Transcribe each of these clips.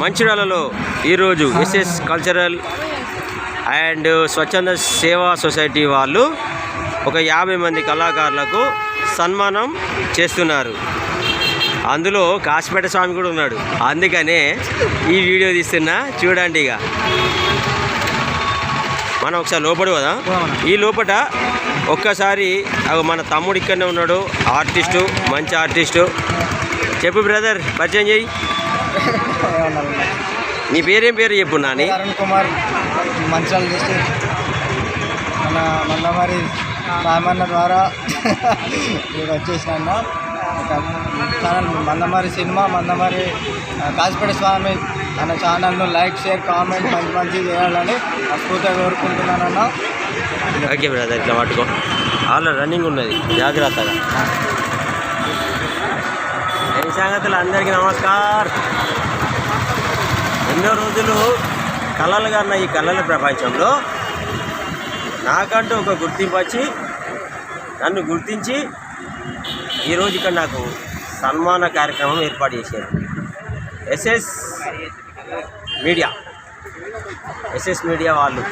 మంచిర్యాలలో ఈరోజు SS cultural and స్వచ్ఛంద సేవా సొసైటీ వాళ్ళు ఒక యాభై మంది కళాకారులకు సన్మానం చేస్తున్నారు. అందులో కాసిపేట స్వామి కూడా ఉన్నాడు. అందుకనే ఈ వీడియో తీస్తున్నా చూడండి ఇక. మనం ఒకసారి లోపడు కదా? ఈ లోపట ఒక్కసారి మన తమ్ముడు ఇక్కడనే ఉన్నాడు. ఆర్టిస్టు మంచి ఆర్టిస్టు చెప్పు బ్రదర్ పరిచయం చెయ్యి నీ పేరేం పేరు చెప్పు నాని? అరుణ్ కుమార్ మంచాల డిస్ట్రిక్ట్. మన మందమారి సాయమన్న ద్వారా నేను వచ్చేసిన ఛానల్ మందమారి సినిమా మందమారి కాసిపేట స్వామి అన్న ఛానల్ను లైక్ షేర్ కామెంట్ మంచి మంచి చేయాలని మనస్ఫూర్తిగా కోరుకుంటున్నానన్న. ఓకే బ్రదర్ ఇట్లా పట్టుకో. ఆల్రెడీ రన్నింగ్ ఉన్నది. జాగ్రత్తగా. ఏం సంగతులు అందరికీ నమస్కారం. ఎన్నో రోజులు కళలుగా ఉన్న ఈ కళల ప్రపంచంలో నాకంటూ ఒక గుర్తింపు వచ్చి నన్ను గుర్తించి ఈరోజు ఇక్కడ నాకు సన్మాన కార్యక్రమం ఏర్పాటు చేశారు. SS media. ఎస్ఎస్ మీడియా వాళ్ళు.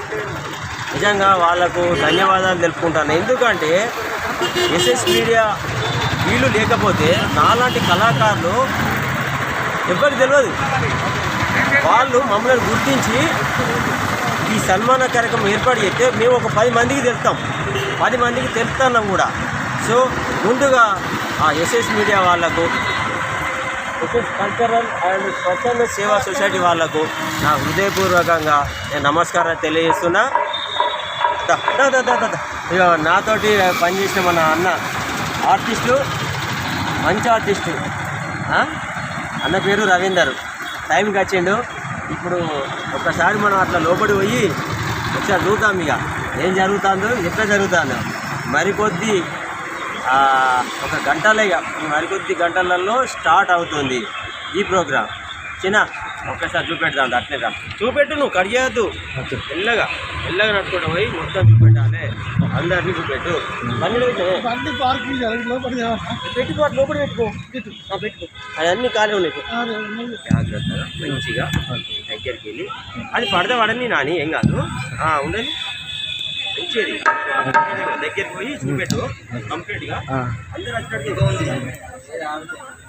నిజంగా వాళ్ళకు ధన్యవాదాలు తెలుపుకుంటాను. ఎందుకంటే ఎస్ఎస్ మీడియా వీళ్ళు లేకపోతే నాలాంటి కళాకారులు ఎవరికి తెలియదు. వాళ్ళు మమ్మల్ని గుర్తించి ఈ సన్మాన కార్యక్రమం ఏర్పాటు చేస్తే మేము ఒక పది మందికి తెలుస్తాం. పది మందికి తెలుస్తాం కూడా. సో ముందుగా ఆ ఎస్ఎస్ మీడియా వాళ్ళకు కల్చరల్ అండ్ స్వచ్ఛంద సేవా సొసైటీ వాళ్ళకు నా హృదయపూర్వకంగా నేను నమస్కారం తెలియజేస్తున్నా. దా, దా, దా, దా. ఇక నాతోటి పనిచేసిన మన అన్న ఆర్టిస్టు మంచి ఆర్టిస్టు. అన్న పేరు రవీందర్. టైంకి వచ్చిండు. ఇప్పుడు ఒక్కసారి మనం అట్లా లోపడి పోయి ఒకసారి చూద్దాం ఇక. ఏం జరుగుతుందో ఎట్లా జరుగుతుందో. మరికొద్ది ఒక గంటలే ఇక. మరికొద్ది గంటలలో స్టార్ట్ అవుతుంది ఈ ప్రోగ్రామ్. చిన్న ఒక్కసారి చూపెడదాం అట్లే రా. చూపెట్టు నువ్వు కట్ చేయొద్దు. మెల్లగా మెల్లగా నడుచుకుంటూ పోయి మొత్తం చూపెట్టాలి. అందరినీ చూపెట్టు. బండి బండి పార్కింగ్ పెట్టుకో లోపల పెట్టుకో. పెట్టుకో అవన్నీ ఖాళీ ఉన్నాయి. జాగ్రత్తగా మంచిగా దగ్గరికి వెళ్ళి. అది పడదే పడని నాని ఏం కాదు. ఆ, ఉండని మంచిది. దగ్గరికి పోయి చూపెట్టు. కంప్లీట్గా. అందరూ వచ్చినట్టు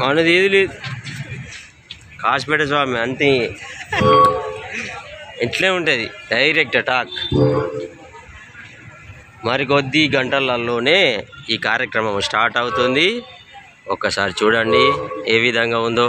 మనది ఏది లేదు. కాసిపేట స్వామి అంతే. ఇట్లే ఉంటుంది డైరెక్ట్ అటాక్. మరి కొద్ది గంటలలోనే ఈ కార్యక్రమం స్టార్ట్ అవుతుంది. ఒక్కసారి చూడండి ఏ విధంగా ఉందో.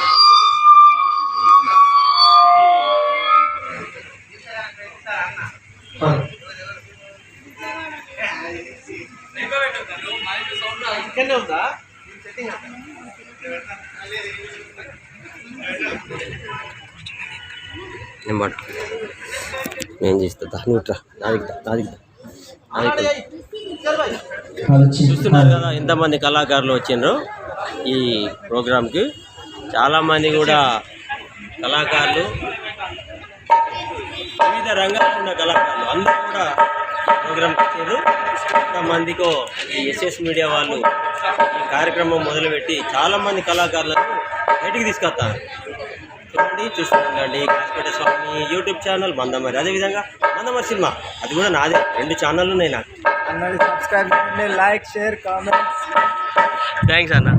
నేను పట్టు నేను చేస్తా? దా, నువ్వు ఇట్రా. నాదికి దా, నాదికి దా. నాదికి దా. చూస్తున్నారు కదా ఎంతమంది కళాకారులు వచ్చిండ్రు ఈ ప్రోగ్రామ్కి. చాలామంది కూడా కళాకారులు వివిధ రంగాల్లో ఉన్న కళాకారులు. అందరూ కూడా ప్రోగ్రామ్కి వచ్చారు ఎంతమందికో ఈ ఎస్ఎస్ మీడియా వాళ్ళు ఈ కార్యక్రమం మొదలుపెట్టి చాలామంది కళాకారులను బయటికి తీసుకొస్తారు. చూడండి చూస్తుండండి కాసిపేట స్వామి యూట్యూబ్ ఛానల్ మందమరి. అదేవిధంగా మందమరి సినిమా. అది కూడా నాదే. రెండు ఛానళ్ళు ఉన్నాయి నాకు. అందరి సబ్స్క్రైబ్ చేయండి లైక్ షేర్ కామెంట్స్ థ్యాంక్స్ అన్న.